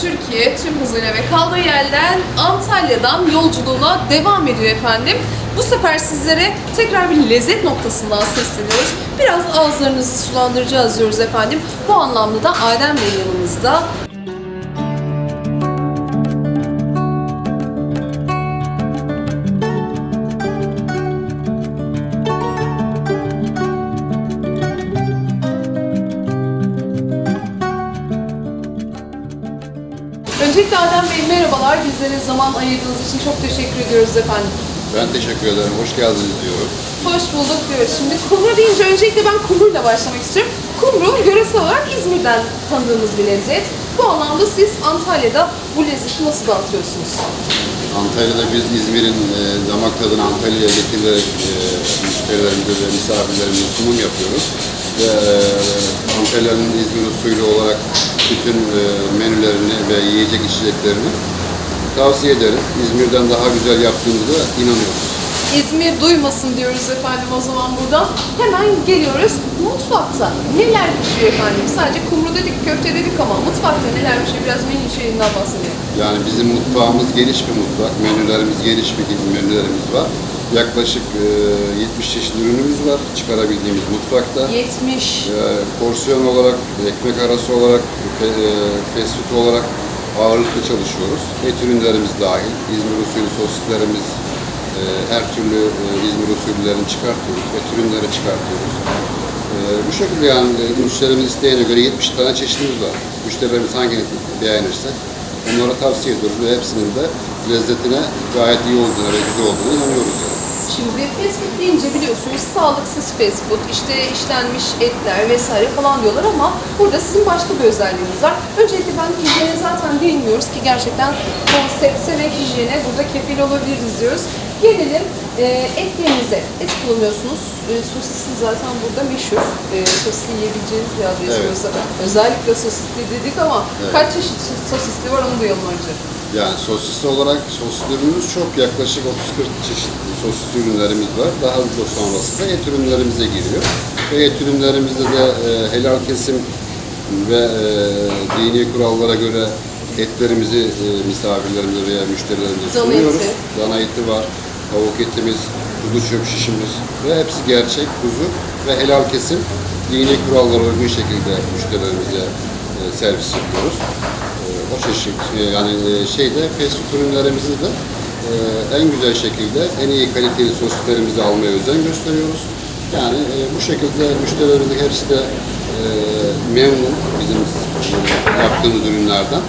Türkiye tüm hızıyla ve kaldığı yerden Antalya'dan yolculuğuna devam ediyor efendim. Bu sefer sizlere tekrar bir lezzet noktasından sesleniyoruz. Biraz ağızlarınızı sulandıracağız diyoruz efendim. Bu anlamda da Adem Bey yanımızda. Öncelikle Adem Bey merhabalar. Bizlere zaman ayırdığınız için çok teşekkür ediyoruz efendim. Ben teşekkür ederim. Hoş geldiniz diyorum. Hoş bulduk diyoruz. Şimdi kumru deyince öncelikle ben kumruyla başlamak istiyorum. Kumru yöresel olarak İzmir'den tanıdığımız bir lezzet. Bu anlamda siz Antalya'da bu lezzeti nasıl dağıtıyorsunuz? Antalya'da biz İzmir'in e, damak tadını Antalya'ya getirerek e, müşterilerimize ve misafirlerimize sunum yapıyoruz. Ve e, Antalya'nın İzmir usulü olarak bütün e, menülerini ve yiyecek içeceklerini tavsiye ederiz. İzmir'den daha güzel yaptığımıza inanıyoruz. İzmir duymasın diyoruz efendim o zaman buradan. Hemen geliyoruz. Mutfakta neler pişiyor efendim? Sadece kumru dedik, köfte dedik ama mutfakta neler pişiyor? Biraz menü içeriğinden bahsedelim. Yani bizim mutfağımız geniş bir mutfak. Menülerimiz geniş bir menülerimiz var. Yaklaşık e, 70 çeşit ürünümüz var çıkarabildiğimiz mutfakta. 70. Ee, porsiyon olarak, ekmek arası olarak, fe- e, fast food olarak ağırlıklı çalışıyoruz. Et ürünlerimiz dahil, İzmir usulü sosislerimiz, e, her türlü e, İzmir usullerini çıkartıyoruz, et ürünleri çıkartıyoruz. E, bu şekilde yani e, müşterimiz isteyene göre 70 tane çeşitimiz var. Müşterilerimiz hangisini beğenirse onlara tavsiye ediyoruz ve hepsinin de lezzetine gayet iyi olduğuna ve güzel olduğuna inanıyoruz fast food deyince biliyorsunuz sağlıksız fast food, işte işlenmiş etler vesaire falan diyorlar ama burada sizin başka bir özelliğiniz var. Öncelikle ben hijyene zaten bilmiyoruz ki gerçekten konsepte ve hijyene burada kefil olabiliriz diyoruz. Gelelim e, etlerinize. Et kullanıyorsunuz. E, sosisli zaten burada meşhur. E, sosisli yiyebileceğiniz bir adres Evet. Özellikle sosisli dedik ama Evet. kaç çeşit sosisli var onu duyalım önce. Yani sosisli olarak sosis ürünümüz çok yaklaşık 30-40 çeşit sosis ürünlerimiz var. Daha da sonrası da et ürünlerimize giriyor. Ve et ürünlerimizde de e, helal kesim ve e, dini kurallara göre etlerimizi e, misafirlerimize veya müşterilerimize Dana sunuyoruz. eti. Dana eti var, tavuk etimiz, kuzu çöp şişimiz ve hepsi gerçek kuzu ve helal kesim dini kurallara uygun şekilde müşterilerimize e, servis yapıyoruz. E, o çeşit e, yani e, şeyde fast food ürünlerimizi de e, en güzel şekilde en iyi kaliteli sosislerimizi almaya özen gösteriyoruz. Yani e, bu şekilde müşterilerimizin hepsi de e, memnun bizim e, yaptığımız ürünlerden.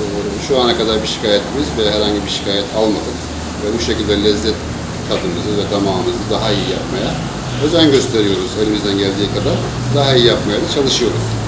E, şu ana kadar bir şikayetimiz ve herhangi bir şikayet almadık. Ve bu şekilde lezzet tadımızı ve damağımızı daha iyi yapmaya özen gösteriyoruz elimizden geldiği kadar. Daha iyi yapmaya çalışıyoruz.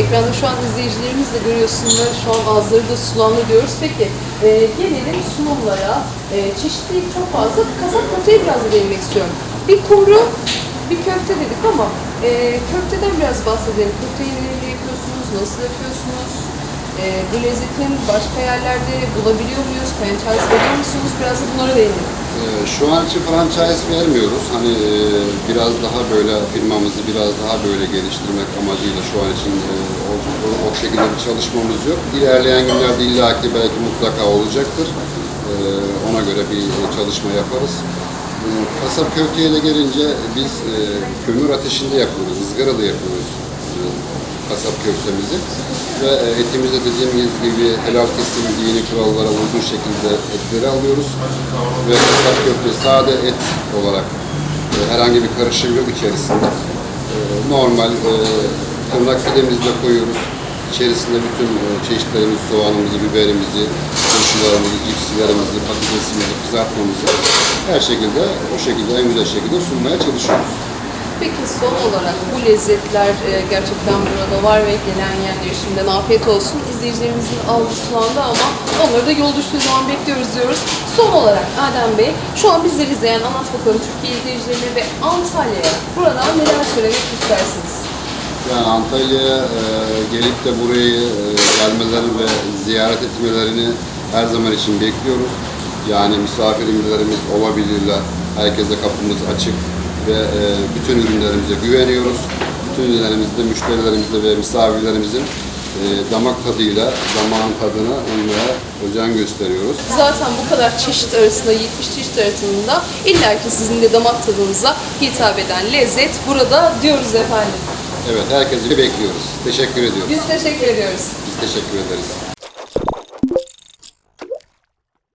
Ekranda şu an izleyicilerimiz de görüyorsunuz. Şu an ağızları da sulandı diyoruz. Peki e, gelelim sunumlara. E, çeşitlilik çok fazla. Kasap köfteye biraz da değinmek istiyorum. Bir kumru, bir köfte dedik ama e, köfteden biraz bahsedelim. Köfteyi nerede yapıyorsunuz? Nasıl yapıyorsunuz? E, bu lezzetin başka yerlerde bulabiliyor muyuz? Franchise veriyor musunuz? Biraz da bunlara değinelim. Ee, Şu an için franchise vermiyoruz. Hani e, biraz daha böyle firmamızı biraz daha böyle geliştirmek amacıyla şu an için e, o, o, o şekilde bir çalışmamız yok. İlerleyen günlerde illaki belki mutlaka olacaktır. Ee, Ona göre bir çalışma yaparız. Ee, Kasap köfteye de gelince biz e, kömür ateşinde yapıyoruz, ızgarada yapıyoruz kasap köftemizi. Ve e, etimizi dediğimiz gibi helal kesim dini kurallara uygun şekilde etleri alıyoruz. Ve kasap köfte sade et olarak e, herhangi bir karışım yok içerisinde. E, Normal tırnak pidemizi de koyuyoruz. İçerisinde bütün çeşitlerimizi, soğanımızı, biberimizi, turşularımızı, cipsilerimizi, patatesimizi, kızartmamızı her şekilde o şekilde en güzel şekilde sunmaya çalışıyoruz. Peki son olarak bu lezzetler e, gerçekten burada var ve gelen yerlere şimdiden afiyet olsun. İzleyicilerimizin ağzı sulandı ama onları da yol düştüğü zaman bekliyoruz diyoruz. Son olarak Adem Bey, şu an bizleri izleyen Anlat Bakalım Türkiye izleyicilerine ve Antalya'ya burada neler söylemek istersiniz? Yani Antalya'ya e, gelip de burayı e, gelmelerini ve ziyaret etmelerini her zaman için bekliyoruz. Yani misafirlerimiz olabilirler. Herkese kapımız açık ve e, bütün ürünlerimize güveniyoruz. Bütün ürünlerimizde müşterilerimizle ve misafirlerimizin e, damak tadıyla damağın tadına uymaya özen gösteriyoruz. Zaten bu kadar çeşit arasında, 70 çeşit arasında illa ki sizin de damak tadınıza hitap eden lezzet burada diyoruz efendim. Evet, herkesi bekliyoruz. Teşekkür ediyoruz. Biz teşekkür ediyoruz. Biz teşekkür ederiz.